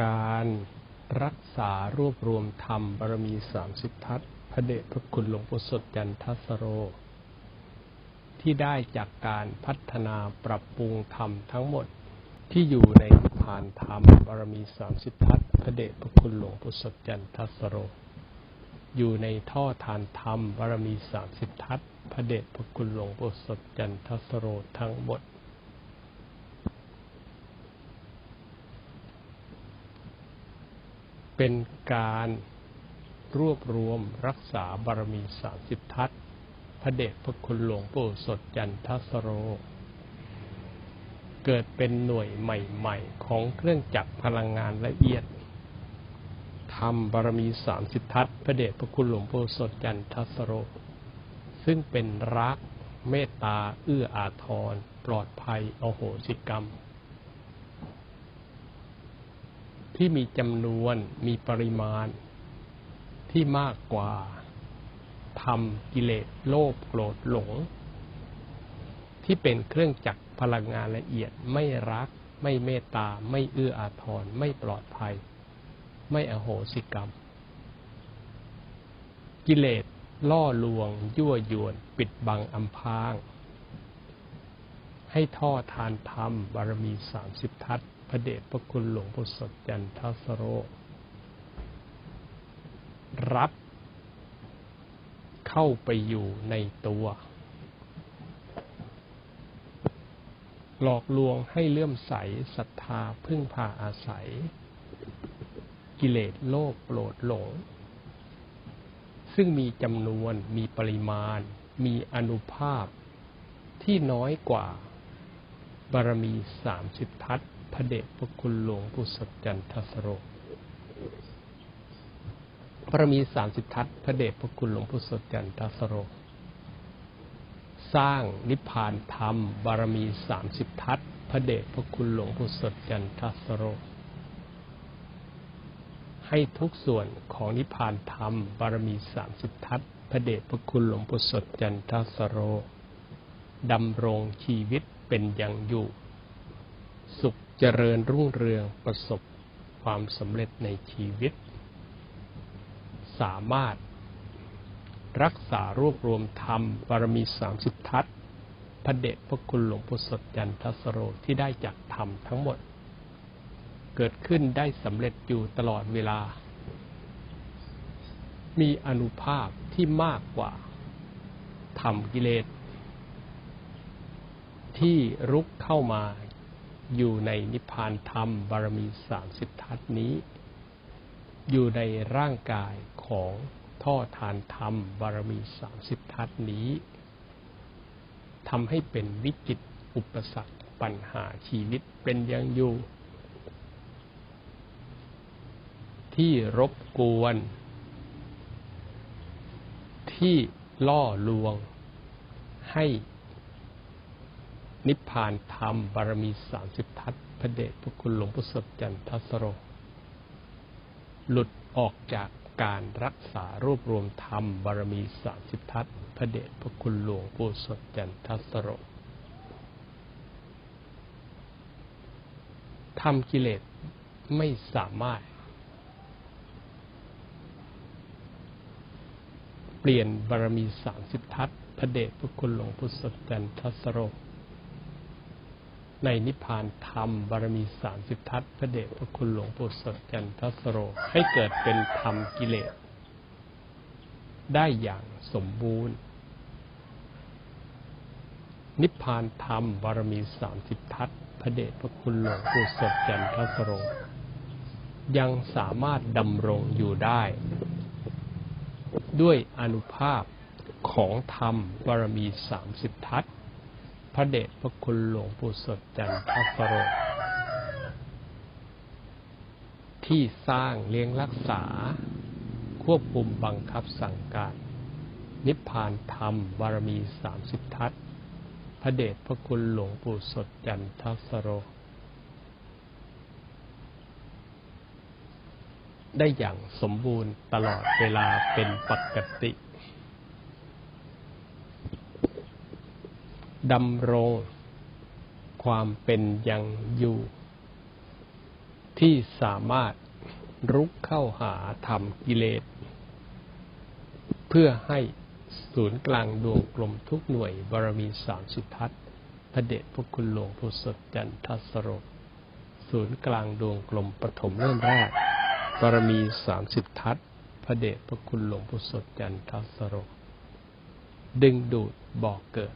การรักษารวบรวมธรรมบารมีสามสิบทัศพระเดชพระคุณหลวงปู่สดจันทสโร ที่ได้จากการพัฒนาปรับปรุงธรรมทั้งหมดที่อยู่ในนิพพานธรรมบารมีสามสิบทัศพระเดชพระคุณหลวงปู่สดจันทสโร อยู่ในท่อทานธรรมบารมีสามสิบทัศพระเดชพระคุณหลวงปู่สดจันทสโรทั้งหมด เป็นการรวบรวมรักษาบารมีสามสิบทัศพระเดชพระคุณหลวงปู่สดจันทสโร เกิดเป็นหน่วยใหม่ๆ ของเครื่องจักรพลังงานละเอียดทำบารมีสามสิบทัศพระเดชพระคุณหลวงปู่สดจันทสโร ซึ่งเป็นรักเมตตาเอื้ออาทร ปลอดภัยอโหสิกรรม ที่มีจำนวนมีปริมาณ ที่มากกว่าทำกิเลสโลภโกรธหลง ที่เป็นเครื่องจักรพลังงานละเอียดไม่รัก ไม่เมตตา ไม่เอื้ออาทร ไม่ปลอดภัย ไม่อโหสิกรรม กิเลสล่อลวง ยั่วยวน ปิดบังอำพาง ให้ท่อทานธรรมบารมีสามสิบทัศน พระเดชพระคุณหลวงปู่สดจันทสโร รับเข้าไปอยู่ในตัว หลอกลวงให้เลื่อมใสศรัทธาพึ่งพาอาศัย กิเลสโลภโกรธหลง ซึ่งมีจำนวนมีปริมาณ มีอนุภาพที่น้อยกว่าบารมีสามสิบทัศ พระเดชพระคุณหลวงปู่สดจันทสโรบารมีสามสิบทัศพระเดชพระคุณหลวงปู่สดจันทสโร สร้างนิพพานธรรม บารมีสามสิบทัศพระเดชพระคุณหลวงปู่สดจันทสโร ให้ทุกส่วนของนิพพานธรรม บารมีสามสิบทัศพระเดชพระคุณหลวงปู่สดจันทสโรดำรงชีวิตเป็นอย่างอยู่ สุข เจริญรุ่งเรืองประสบความสำเร็จในชีวิต สามารถรักษารวบรวมธรรมบารมีสามสิบทัศน์พระเดชพระคุณหลวงปู่สดจันทสโรที่ได้จากธรรมทั้งหมด เกิดขึ้นได้สำเร็จอยู่ตลอดเวลา มีอนุภาพที่มากกว่าธรรมกิเลส ที่รุกเข้ามา อยู่ในนิพพานธรรมบารมีสามสิบทัศนี้ อยู่ในร่างกายของท่อทานธรรมบารมีสามสิบทัศนี้ทำให้เป็นวิกฤตอุปสรรคปัญหาชีวิตเป็นย่างอยู่ ที่รบกวน ที่ล่อลวงให้ นิพพานธรรมบารมีสามสิบทัศพระเดชพระคุณหลวงปู่สดจันทสโร หลุดออกจากการรักษารวบรวมธรรมบารมีสามสิบทัศพระเดชพระคุณหลวงปู่สดจันทสโรทำกิเลสไม่สามารถ เปลี่ยนบารมีสามสิบทัศพระเดชพระคุณหลวงปู่สดจันทสโร ในนิพพานธรรมบารมีสามสิบทัศพระเดชพระคุณหลวงปู่สดจันทสโร ให้เกิดเป็นธรรมกิเลส ได้อย่างสมบูรณ์ นิพพานธรรมบารมีสามสิบทัศพระเดชพระคุณหลวงปู่สดจันทสโร ยังสามารถดำรงอยู่ได้ ด้วยอนุภาพของธรรมบารมีสามสิบทัศ พระเดชพระคุณหลวงปู่สดจันทสโรที่สร้างเลี้ยงรักษา ควบคุมบังคับสั่งการ นิพพานธรรมบารมีสามสิบทัศพระเดชพระคุณหลวงปู่สดจันทสโร ได้อย่างสมบูรณ์ตลอดเวลาเป็นปกติ ดำรงความเป็นยังอยู่ ที่สามารถรุกเข้าหาธรรมกิเลส เพื่อให้ศูนย์กลางดวงกลมทุกหน่วยบารมีสามสิบทัศน์พระเดชพระคุณหลวงพุทธสดจันทสโรศูนย์กลางดวงกลมปฐมเริ่มแรกบารมีสามสิบทัศน์พระเดชพระคุณหลวงพุทธสดจันทสโรดึงดูดบอกเกิด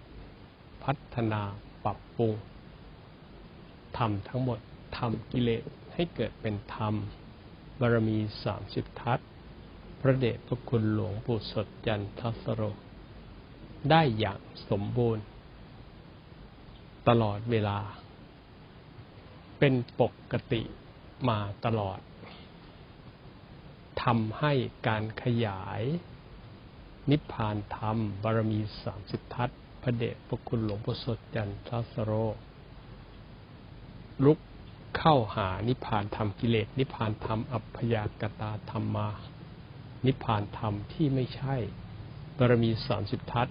พัฒนาปรับปรุงทำทั้งหมดทำกิเลสให้เกิดเป็นธรรม บารมีสามสิบทัศพระเดชพระคุณหลวงปู่สดจันทสโร ได้อย่างสมบูรณ์ ตลอดเวลา เป็นปกติมาตลอดทำให้การขยาย นิพพานธรรม บารมีสามสิบทัศน์ ระเดชพระคุณหลวงปู่สดจันทสโร ลุกเข้าหานิพพานธรรมกิเลส นิพพานธรรมอัพพยากตาธรรมา นิพพานธรรมที่ไม่ใช่บารมีสามสิบทัศ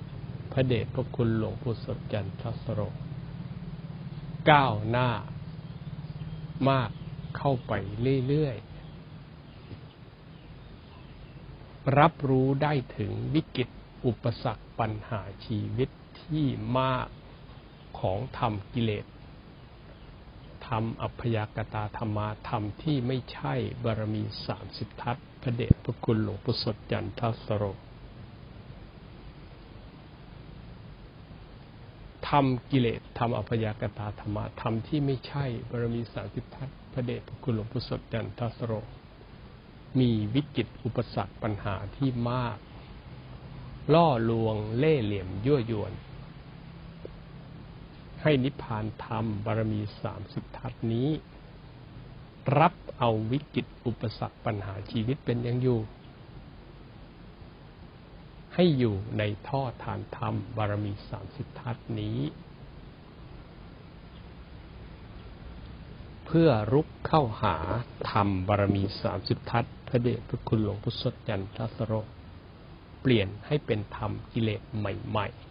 พระเดชพระคุณหลวงปู่สดจันทสโรก้าวหน้ามากเข้าไปเรื่อย ๆ รับรู้ได้ถึงวิกฤตอุปสรรคปัญหาชีวิต ที่มากของธรรมกิเลสธรรมอัพยากตาธรรมาธรรมที่ไม่ใช่บารมีสามสิบทัศพระเดชพระคุณหลวงปู่สดจันทสโรทำกิเลสทำอัพยากตาธรรมะทำที่ไม่ใช่บารมีสามสิบทัศพระเดชพระคุณหลวงปู่สดจันทสโรมีวิกฤตอุปสรรคปัญหาที่มาก ล่อลวงเล่เหลี่ยมยั่วยวน ให้นิพพานธรรมบารมีสามสิบทัศน์นี้ รับเอาวิกฤตอุปสรรคปัญหาชีวิตเป็นอยังอยู่ ให้อยู่ในท่อฐานธรรมบารมีสามสิบทัศน์นี้ เพื่อรุกเข้าหาธรรมบารมีสามสิบทัศพระเดชพระคุณหลวงพุทธสดจันทสโร เปลี่ยนให้เป็นธรรมกิเลสใหม่ ๆ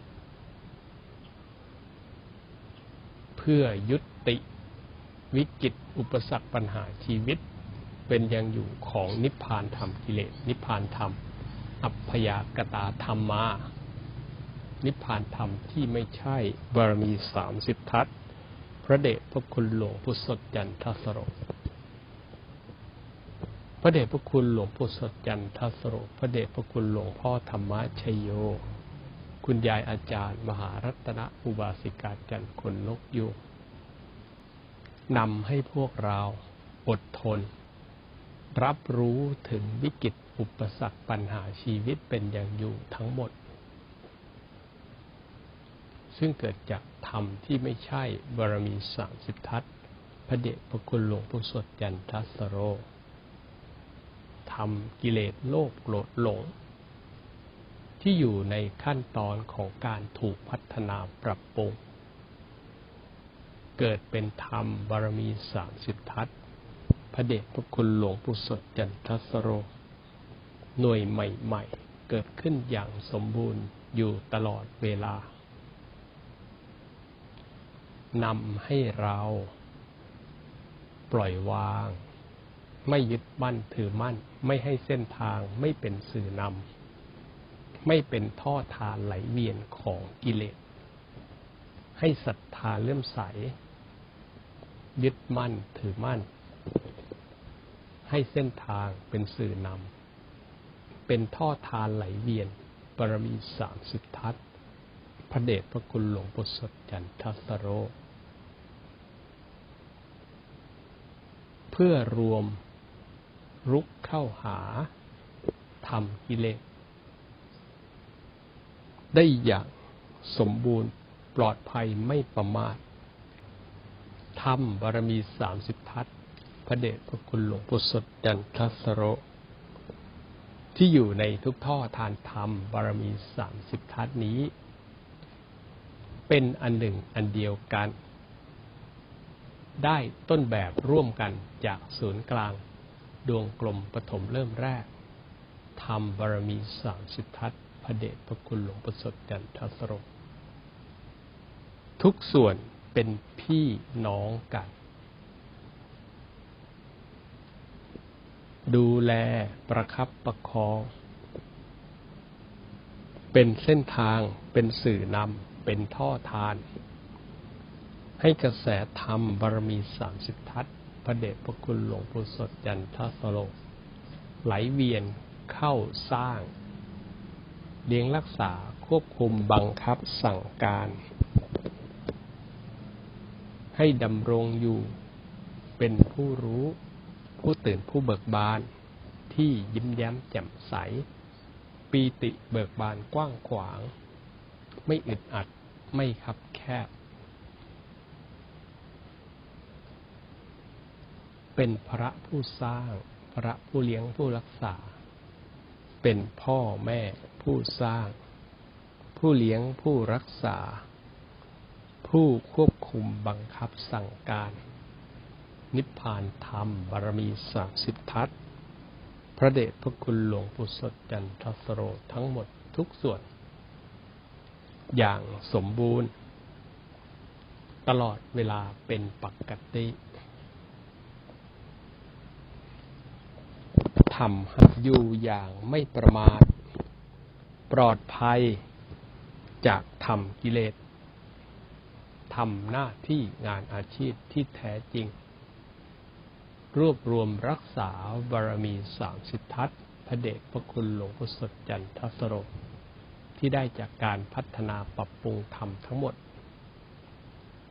เพื่อยุติวิกฤตอุปสรรคปัญหาชีวิต เป็นยังอยู่ของนิพพานธรรมกิเลสนิพพานธรรม อัพยากตาธรรมา นิพพานธรรมที่ไม่ใช่บารมีสามสิบทัศพระเดชพระคุณหลวงพุทธสดจันทสโรพระเดชพระคุณหลวงพุทธสดจันทสโรพระเดชพระคุณหลวงพ่อธรรมชโย คุณยายอาจารย์ มหารัตนอุบาสิกาจันทร์คนนกยูงนำให้พวกเราอดทน รับรู้ถึงวิกฤตอุปสรรคปัญหาชีวิตเป็นอย่างอยู่ทั้งหมด ซึ่งเกิดจากธรรมที่ไม่ใช่บารมีสามสิบทัศพระเดชพระคุณหลวงปู่สดจันทัสโรทำกิเลสโลภโกรธหลง ที่อยู่ในขั้นตอนของการถูกพัฒนาปรับปรุง เกิดเป็นธรรมบารมีสามสิบทัศน์พระเดชพระคุณหลวงปู่สดจันทสโร หน่วยใหม่ๆ เกิดขึ้นอย่างสมบูรณ์อยู่ตลอดเวลานำให้เราปล่อยวาง ไม่ยึดมั่นถือมั่น ไม่ให้เส้นทางไม่เป็นสื่อนำ ไม่เป็นท่อทานไหลเวียนของกิเลส ให้ศรัทธาเลื่อมใส ยึดมั่นถือมั่น ให้เส้นทางเป็นสื่อนำ เป็นท่อทานไหลเวียนบารมีสามสิบทัศพระเดชพระคุณหลวงปู่สดจันทสโร เพื่อรวมรุกเข้าหาทำกิเลส ได้อย่างสมบูรณ์ปลอดภัยไม่ประมาททำบารมีสามสิบทัศพระเดชพระคุณหลวงปู่สดจันทสโร ที่อยู่ในทุกท่อทานธรรม บารมีสามสิบทัศนี้ เป็นอันหนึ่งอันเดียวกัน ได้ต้นแบบร่วมกันจากศูนย์กลาง ดวงกลมปฐมเริ่มแรกทำบารมีสามสิบทัศ ระเดชพระคุณหลวงประสดจันทสโรทุกส่วนเป็นพี่น้องกัน ดูแลประคับประคอง เป็นเส้นทางเป็นสื่อนำเป็นท่อทาน ให้กระแสธรรมบารมีสามสิบทัศพระเดชพระคุณหลวงปู่สดจันทสโลไหลเวียนเข้าสร้าง เลี้ยงรักษาควบคุมบังคับสั่งการ ให้ดำรงอยู่เป็นผู้รู้ ผู้ตื่นผู้เบิกบาน ที่ยิ้มแย้มแจ่มใส ปีติเบิกบานกว้างขวาง ไม่อึดอัดไม่คับแคบ เป็นพระผู้สร้าง พระผู้เลี้ยงผู้รักษา เป็นพ่อแม่ผู้สร้าง ผู้เลี้ยงผู้รักษา ผู้ควบคุมบังคับสั่งการ นิพพานธรรมบารมีสามสิบทัศพระเดชพระคุณหลวงปู่สดจันทสโรทั้งหมดทุกส่วน อย่างสมบูรณ์ ตลอดเวลาเป็นปกติ ทำให้อยู่อย่างไม่ประมาทปลอดภัยจากทำกิเลสทำหน้าที่งานอาชีพที่แท้จริง รวบรวมรักษาบารมีสามสิททัศน์พระเดชพระคุณหลวงพ่อสดจันทสโรที่ได้จากการพัฒนาปรับปรุงธรรมทั้งหมด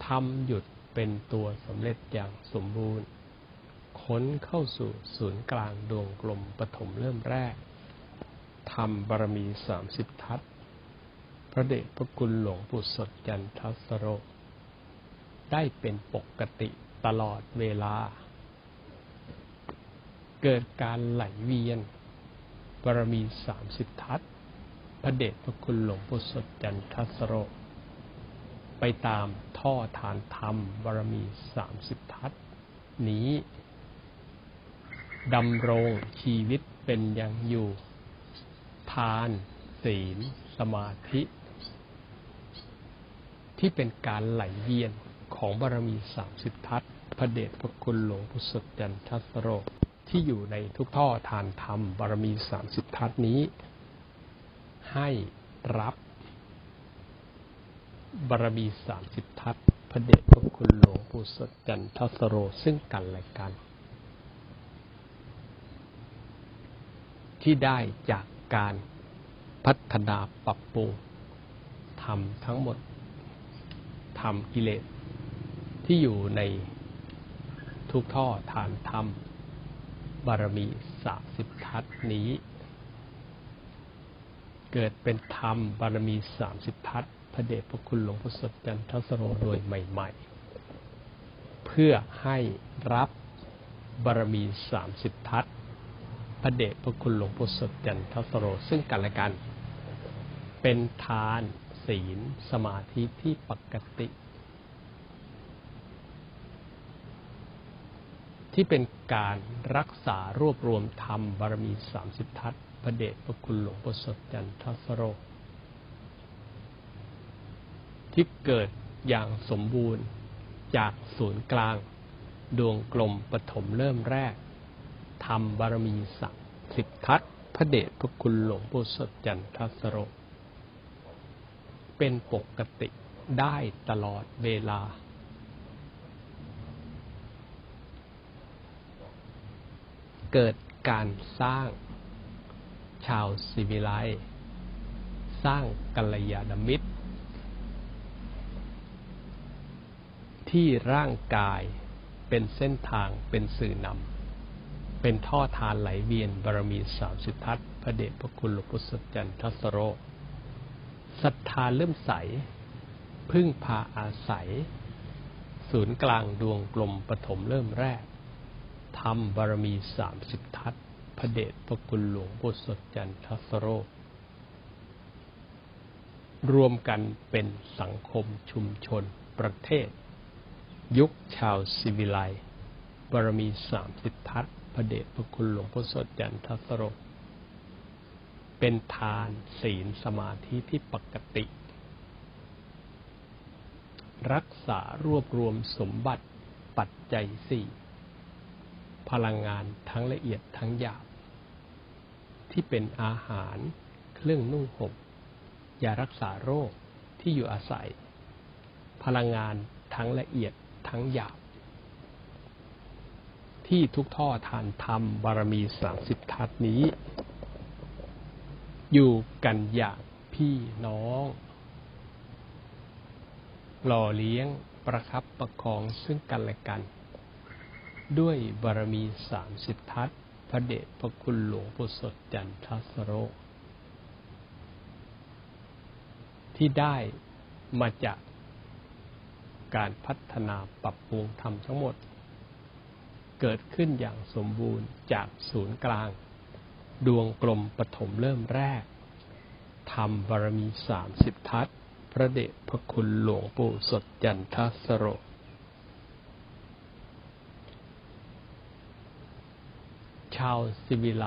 ทำหยุดเป็นตัวสำเร็จอย่างสมบูรณ์ ค้นเข้าสู่ศูนย์กลางดวงกลมปฐมเริ่มแรกทำบารมีสามสิบทัศพระเดชพระคุณหลวงปู่สดจันทัสโร ได้เป็นปกติตลอดเวลา เกิดการไหลเวียนบารมีสามสิบทัศพระเดชพระคุณหลวงปู่สดจันทัสโร ไปตามท่อฐานธรรมบารมีสามสิบทัศนี้ ดำรงชีวิตเป็นอย่างอยู่ ทาน ศีล สมาธิ ที่เป็นการไหลเวียนของบารมีสามสิบทัศพระเดชพระคุณหลวงพุทธจันทัสโรที่อยู่ในทุกท่อทานธรรมบารมีสามสิบทัศนี้ ให้รับบารมีสามสิบทัศพระเดชพระคุณหลวงปู่สจันทสโรซึ่งกันและกัน ที่ได้จากการพัฒนาปรับปรุงทำทั้งหมดทำกิเลสที่อยู่ในทุกท่อฐานธรรม บารมีสาสิบทัศนี้ เกิดเป็นธรรมบารมีสามสิบทัศพระเดชพระคุณหลวงพ่อสดจันทสโรโดยใหม่ ๆ เพื่อให้รับบารมีสามสิบทัศ ระเดชพระคุณหลวงปู่สดจันทสโรซึ่งกันและกัน เป็นทานศีลสมาธิที่ปกติ ที่เป็นการรักษารวบรวมธรรมบารมีสามสิบทัศพระเดชพระคุณหลวงปู่สดจันทสโร ที่เกิดอย่างสมบูรณ์จากศูนย์กลาง ดวงกลมปฐมเริ่มแรก ธรรมบารมีสักสิบทัศพระเดชพระคุณหลวงปู่สดจันทสโร เป็นปกติได้ตลอดเวลา เกิดการสร้างชาวสิวิไลสร้างกัลยาณมิตร ที่ร่างกายเป็นเส้นทางเป็นสื่อนำ เป็นท่อทานไหลเวียนบารมีสามสิทัศพระเดชพระคุณหลวงพุทธจันทสโรศรัทธาเริ่มใส พึ่งพาอาศัย ศูนย์กลางดวงกลมปฐมเริ่มแรกทำบารมีสามสิบทัศพระเดชพระคุณหลวงพุทธจันทสโรรวมกันเป็นสังคมชุมชนประเทศ ยุคชาวสิวิไลบารมีสามสิบทัศ พระเดชพระคุณหลวงพ่อสดจันทสโรเป็นทานศีลสมาธิที่ปกติ รักษารวบรวมสมบัติปัจจัยสี่พลังงานทั้งละเอียดทั้งหยาบ ที่เป็นอาหารเครื่องนุ่งห่มยารักษาโรคที่อยู่อาศัย พลังงานทั้งละเอียดทั้งหยาบ ที่ทุกท่อทานธรรมบารมีสามสิบทัศนี้ อยู่กันอย่างพี่น้อง หล่อเลี้ยงประคับประคองซึ่งกันและกัน ด้วยบารมีสามสิบทัศพระเดชพระคุณหลวงปู่สดจันทสโร ที่ได้มาจากการพัฒนาปรับปรุงธรรมทั้งหมด เกิดขึ้นอย่างสมบูรณ์จากศูนย์กลาง ดวงกลมปฐมเริ่มแรกธรรมบารมีสามสิบทัศพระเดชพระคุณหลวงปู่สดจันทสโรชาวสิวิไล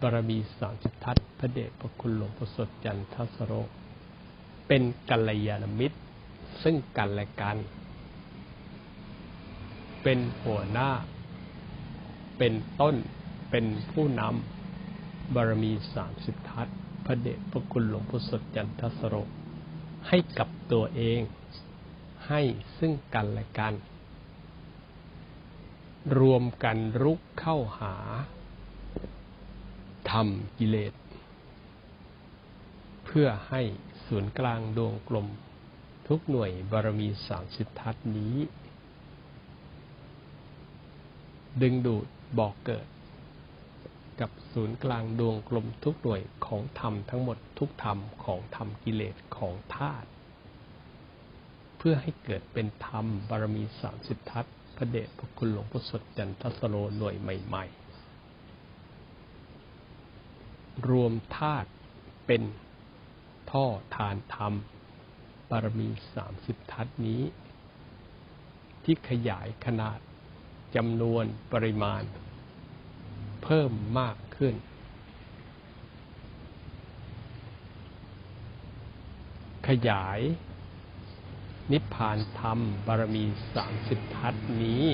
บารมีสามสิบทัศพระเดชพระคุณหลวงปู่สดจันทสโรเป็นกัลยาณมิตร ซึ่งกันและกัน เป็นหัวหน้า เป็นต้น เป็นผู้นำบารมีสามสิบทัศพระเดชพระคุณหลวงปู่สดจันทสโรให้กับตัวเอง ให้ซึ่งกันและกัน รวมกันรุกเข้าหาทำกิเลส เพื่อให้ศูนย์กลางดวงกลม ทุกหน่วยบารมีสามสิบทัศนี้ ดึงดูดบอกเกิด กับศูนย์กลางดวงกลมทุกหน่วยของธรรมทั้งหมดทุกธรรมของธรรมกิเลสของธาตุเพื่อให้เกิดเป็นธรรมบารมีสามสิบทัศพระเดชพระคุณหลวงพ่อสดจันทสโลหน่วยใหม่ ๆ รวมธาตุเป็นท่อทานธรรมบารมีสามสิบทัศนี้ ที่ขยายขนาด จำนวนปริมาณ เพิ่มมากขึ้น ขยาย นิพพานธรรมบารมีสามสิบทัศนี้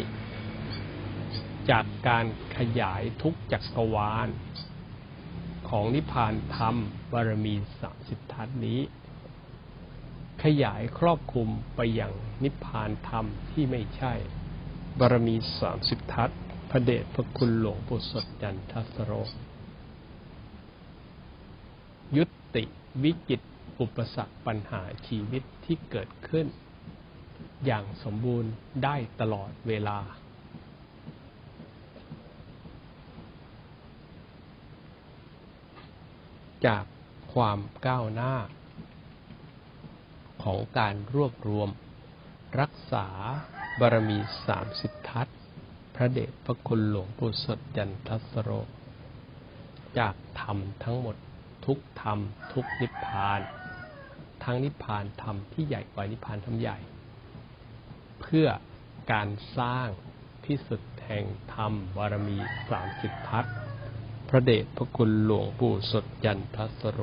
จากการขยายทุกจักรวาล ของนิพพานธรรมบารมีสามสิบทัศนี้ขยายครอบคลุมไปอย่างนิพพานธรรมที่ไม่ใช่ บารมีสามสิบทัศพระเดชพระคุณหลวงปู่สดจันทสโร ยุติวิกฤตอุปสรรคปัญหาชีวิตที่เกิดขึ้น อย่างสมบูรณ์ได้ตลอดเวลา จากความก้าวหน้า ของการรวบรวม รักษา บารมีสามสิบทัศพระเดชพระคุณหลวงปู่สดจันทสโร จากธรรมทั้งหมดทุกธรรม ทุกนิพพาน ทั้งนิพพานธรรมที่ใหญ่กว่านิพพานธรรมใหญ่ เพื่อการสร้างที่สุดแห่งธรรมบารมีสามสิบทัศพระเดชพระคุณหลวงปู่สดจันทสโร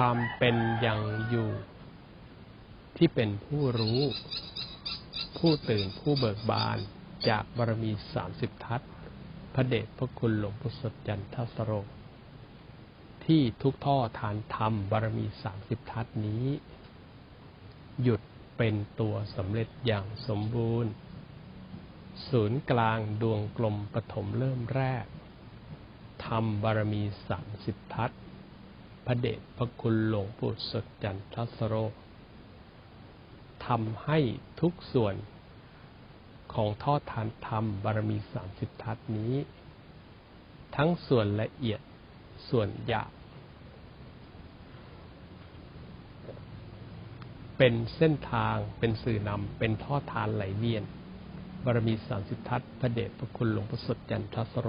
ความเป็นอย่างอยู่ ที่เป็นผู้รู้ ผู้ตื่นผู้เบิกบานจากบารมีสามสิบทัศพระเดชพระคุณหลวงปู่สจันทสโร ที่ทุกท่อทานธรรมบารมีสามสิบทัศนี้ หยุดเป็นตัวสำเร็จอย่างสมบูรณ์ ศูนย์กลางดวงกลมปฐมเริ่มแรกธรรมบารมีสามสิบทัศ พระเดชพระคุณหลวงปู่สดจันทสโรทำให้ทุกส่วนของทอดทานธรรมบารมีสามสิบทัศนี้ ทั้งส่วนละเอียดส่วนหยาบเป็นเส้นทางเป็นสื่อนำเป็นทอดทานไหลเวียน บารมีสามสิบทัศพระเดชพระคุณหลวงพ่อสดจันทสโร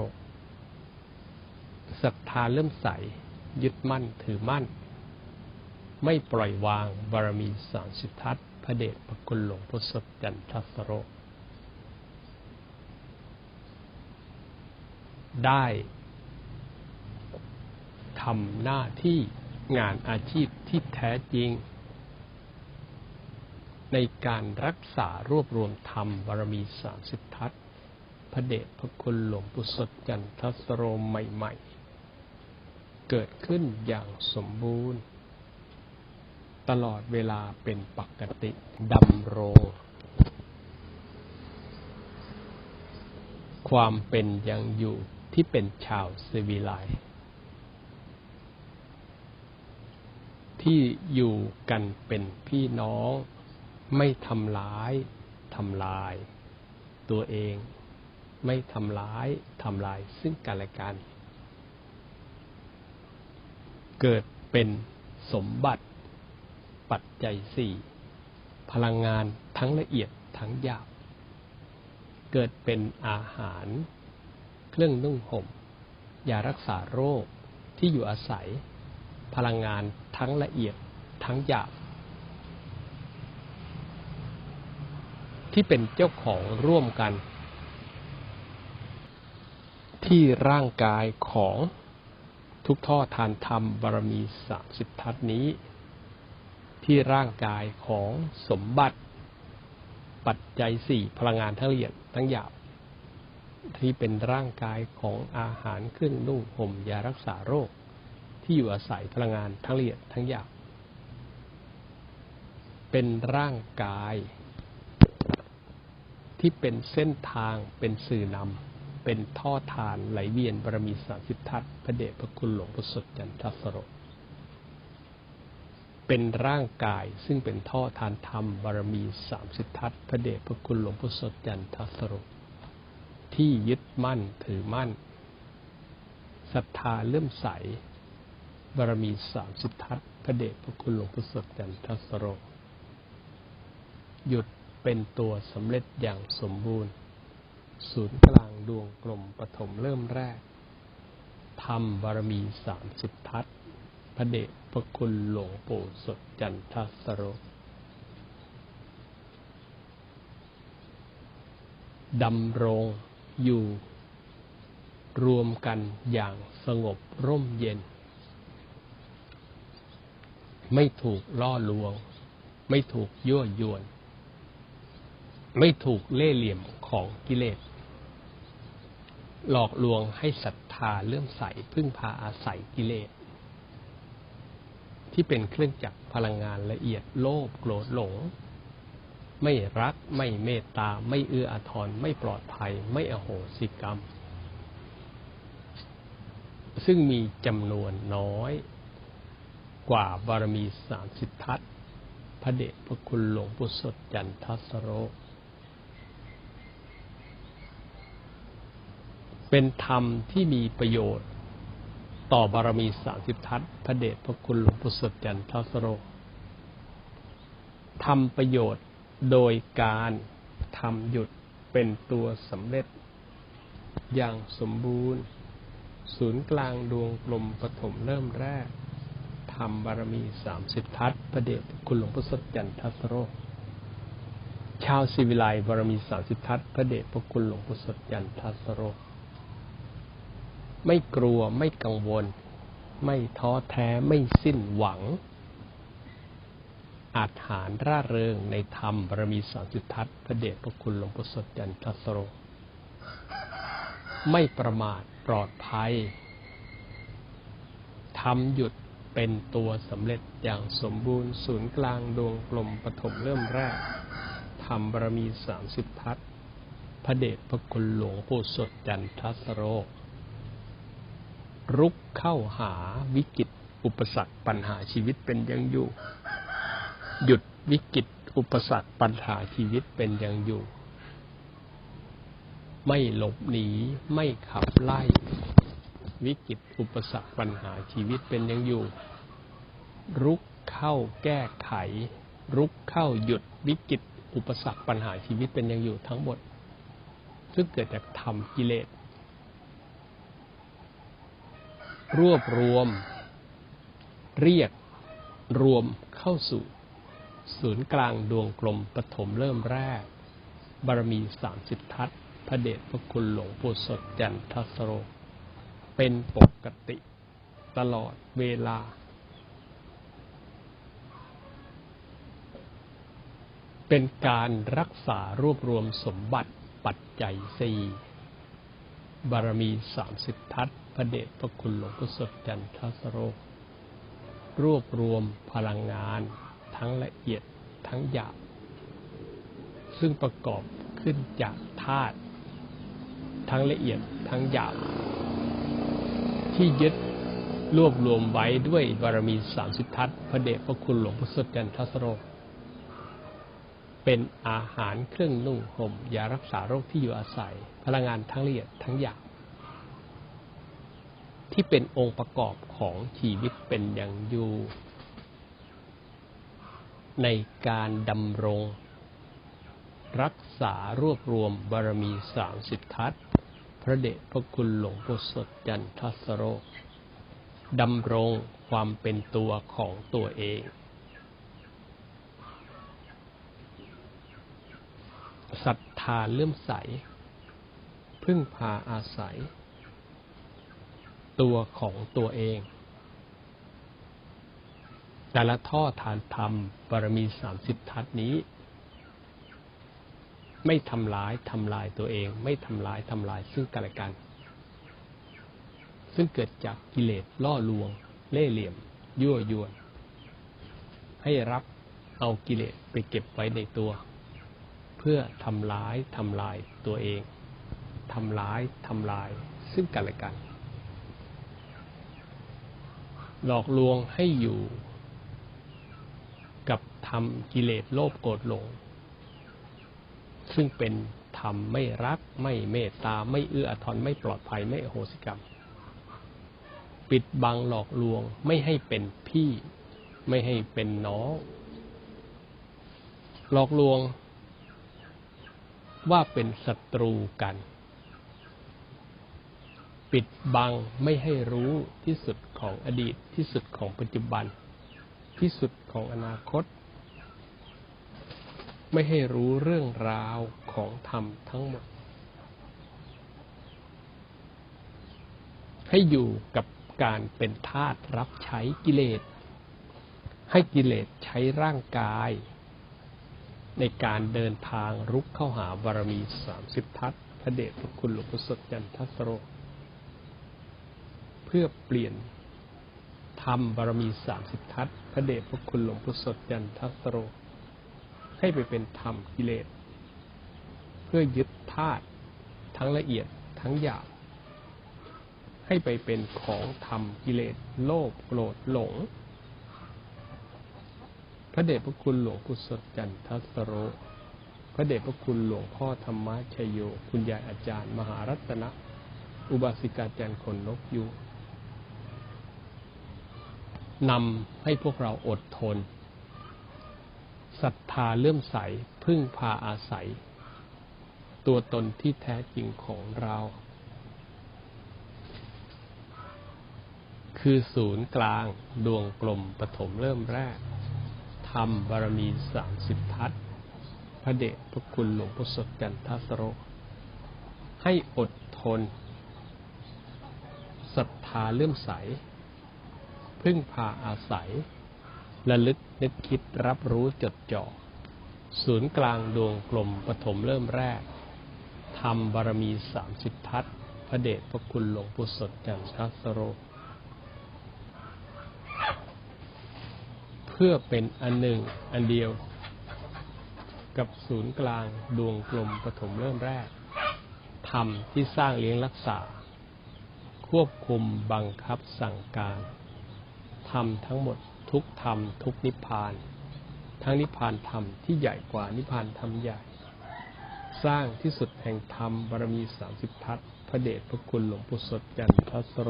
ศรัทธาเริ่มใส ยึดมั่นถือมั่น ไม่ปล่อยวางบารมีสามสิบทัศพระเดชพระคุณหลวงพ่อสดจันทสโร ได้ทำหน้าที่งานอาชีพที่แท้จริง ในการรักษารวบรวมธรรมบารมีสามสิบทัศพระเดชพระคุณหลวงปู่สดจันทสโรใหม่ ๆ เกิดขึ้นอย่างสมบูรณ์ ตลอดเวลาเป็นปกติดำรง ความเป็นยังอยู่ที่เป็นชาวเซวิไลที่อยู่กันเป็นพี่น้อง ไม่ทำร้ายทำลาย ตัวเองไม่ทำร้ายทำลายซึ่งกันและกัน เกิดเป็นสมบัติ ปัจจัยสี่พลังงานทั้งละเอียดทั้งหยาบ เกิดเป็นอาหาร เครื่องนุ่งห่มยารักษาโรคที่อยู่อาศัย พลังงานทั้งละเอียดทั้งหยาบ ที่เป็นเจ้าของร่วมกัน ที่ร่างกายของ ทุกท่อทานธรรมบารมีสามสิบทัศนี้ ที่ร่างกายของสมบัติปัจจัยสี่พลังงานทั้งละเอียดทั้งหยาบ ที่เป็นร่างกายของอาหารเครื่องนุ่งห่มยารักษาโรค ที่อยู่อาศัยพลังงานทั้งละเอียดทั้งหยาบ เป็นร่างกาย ที่เป็นเส้นทางเป็นสื่อนำ เป็นท่อทานไหลเวียนบารมีสามสิบทัศพระเดชพระคุณหลวงประสดจันทสรเป็นร่างกายซึ่งเป็นท่อทานธรรมบารมีสามสิบทัศพระเดชพระคุณหลวงประสดจันทสรที่ยึดมั่นถือมั่นศรัทธาเลื่อมใส บารมีสามสิบทัศพระเดชพระคุณหลวงประสดจันทสโรหยุดเป็นตัวสำเร็จอย่างสมบูรณ์ ศูนย์กลางดวงกลมปฐมเริ่มแรกทำบารมีสามสิบทัศพระเดชพระคุณหลวงปู่สดจันทสโรดำรงอยู่ รวมกันอย่างสงบร่มเย็น ไม่ถูกล่อลวง ไม่ถูกยั่วยวน ไม่ถูกเล่เหลี่ยมของกิเลส หลอกลวงให้ศรัทธาเลื่อมใสพึ่งพาอาศัยกิเลส ที่เป็นเครื่องจักรพลังงานละเอียดโลภโกรธหลง ไม่รักไม่เมตตา ไม่เอื้ออาทรไม่ปลอดภัย ไม่อโหสิกรรม ซึ่งมีจำนวนน้อยกว่าบารมีสามสิบทัศพระเดชพระคุณหลวงปู่สดจันทสโร เป็นธรรมที่มีประโยชน์ ต่อบารมีสามสิบทัศน์พระเดชพระคุณหลวงปู่สดจันทสโรทำประโยชน์โดยการทำหยุดเป็นตัวสำเร็จ อย่างสมบูรณ์ ศูนย์กลางดวงกลมปฐมเริ่มแรกทำบารมีสามสิบทัศน์พระเดชพระคุณหลวงพ่อสดจันทสโรชาวศิวิไลบารมีสามสิบทัศน์พระเดชพระคุณหลวงพ่อสดจันทสโร ไม่กลัวไม่กังวล ไม่ท้อแท้ไม่สิ้นหวัง อาจหารร่าเริงในธรรมบารมีสามสิทัศน์พระเดชพระคุณหลวงพ่อสดจันทสโร ไม่ประมาทปลอดภัยทำหยุดเป็นตัวสำเร็จอย่างสมบูรณ์ศูนย์กลางดวงกลมปฐมเริ่มแรกทำบารมีสามสิบทัศพระเดชพระคุณหลวงปู่สดจันทสโร รุกเข้าหาวิกฤตอุปสรรคปัญหาชีวิตเป็นยังอยู่ หยุดวิกฤตอุปสรรคปัญหาชีวิตเป็นยังอยู่ ไม่หลบหนีไม่ขับไล่ วิกฤตอุปสรรคปัญหาชีวิตเป็นยังอยู่ รุกเข้าแก้ไข รุกเข้าหยุดวิกฤตอุปสรรคปัญหาชีวิตเป็นยังอยู่ทั้งหมด ซึ่งเกิดจากธรรมกิเลส รวบรวม เรียกรวมเข้าสู่ ศูนย์กลางดวงกลมปฐมเริ่มแรก บารมีสามสิบทัศพระเดชพระคุณหลวงปู่สดจันทสโร เป็นปกติตลอดเวลา เป็นการรักษารวบรวมสมบัติปัจจัยสี่บารมีสามสิบทัศ พระเดชพระคุณหลวงพ่อสดจันทสโรรวบรวมพลังงานทั้งละเอียดทั้งหยาบซึ่งประกอบขึ้นจากธาตุทั้งละเอียดทั้งหยาบที่ยึดรวบรวมไว้ด้วยบารมีสามสิบทัศพระเดชพระคุณหลวงพ่อสดจันทสโรเป็นอาหารเครื่องนุ่งห่มยารักษาโรคที่อยู่อาศัย พลังงานทั้งละเอียดทั้งหยาบ ที่เป็นองค์ประกอบของชีวิตเป็นอย่างอยู่ ในการดำรง รักษารวบรวมบารมีสามสิบทัศพระเดชพระคุณหลวงปู่สดจันทสโรดำรงความเป็นตัวของตัวเอง ศรัทธาเลื่อมใส พึ่งพาอาศัย ตัวของตัวเอง แต่ละท่อฐานธรรมบารมีสามสิบทัศนี้ ไม่ทำร้ายทำลายตัวเอง ไม่ทำร้ายทำลายซึ่งกันและกัน ซึ่งเกิดจากกิเลสล่อลวง เล่เหลี่ยม ยั่วยวน ให้รับเอากิเลสไปเก็บไว้ในตัว เพื่อทำร้ายทำลายตัวเองทำร้ายทำลายซึ่งกันและกัน หลอกลวงให้อยู่ กับทำกิเลสโลภโกรธหลง ซึ่งเป็นธรรมไม่รักไม่เมตตาไม่เอื้ออาทรไม่ปลอดภัยไม่โหสิกรรม ปิดบังหลอกลวงไม่ให้เป็นพี่ ไม่ให้เป็นน้องหลอกลวง ว่าเป็นศัตรูกัน ปิดบังไม่ให้รู้ที่สุด ของอดีตที่สุดของปัจจุบัน ที่สุดของอนาคต ไม่ให้รู้เรื่องราวของธรรมทั้งหมด ให้อยู่กับการเป็นทาสรับใช้กิเลส ให้กิเลสใช้ร่างกาย ในการเดินทางรุกเข้าหาบารมีสามสิบทัศพระเดชพระคุณหลวงพ่อสดจันทสโร เพื่อเปลี่ยน ธรรมบารมีสามสิบทัศพระเดชพระคุณหลวงพ่อสดจันทัสโร ให้ไปเป็นธรรมกิเลส เพื่อยึดธาตุทั้งละเอียดทั้งหยาบให้ไปเป็นของธรรมกิเลส โลภโกรธหลง พระเดชพระคุณหลวงปู่สดจันทัสโร พระเดชพระคุณหลวงพ่อธรรมชโย คุณยายอาจารย์ มหารัตนะ อุบาสิกาจันทร์คนนกยูง นำให้พวกเราอดทนศรัทธาเลื่อมใสพึ่งพาอาศัย ตัวตนที่แท้จริงของเรา คือศูนย์กลางดวงกลมปฐมเริ่มแรกธรรมบารมีสามสิบทัศพระเดชพระคุณหลวงพ่อสดจันทสโร ให้อดทนศรัทธาเลื่อมใส พึ่งพาอาศัยระลึกนึกคิดรับรู้จดจ่อ ศูนย์กลางดวงกลมปฐมเริ่มแรกธรรมบารมีสามสิบทัศน์พระเดชพระคุณหลวงปู่สดจันทสโร เพื่อเป็นอันหนึ่งอันเดียว กับศูนย์กลางดวงกลมปฐมเริ่มแรกธรรมที่สร้างเลี้ยงรักษา ควบคุมบังคับสั่งการ รรมทั้งหมด ทุกธรรม ทุกนิพพาน ทั้งนิพพานธรรมที่ใหญ่กว่านิพพานธรรมใหญ่ สร้างที่สุดแห่งธรรมบารมีสามสิบทัศพระเดชพระคุณหลวงปู่สดจันทร์พระสโร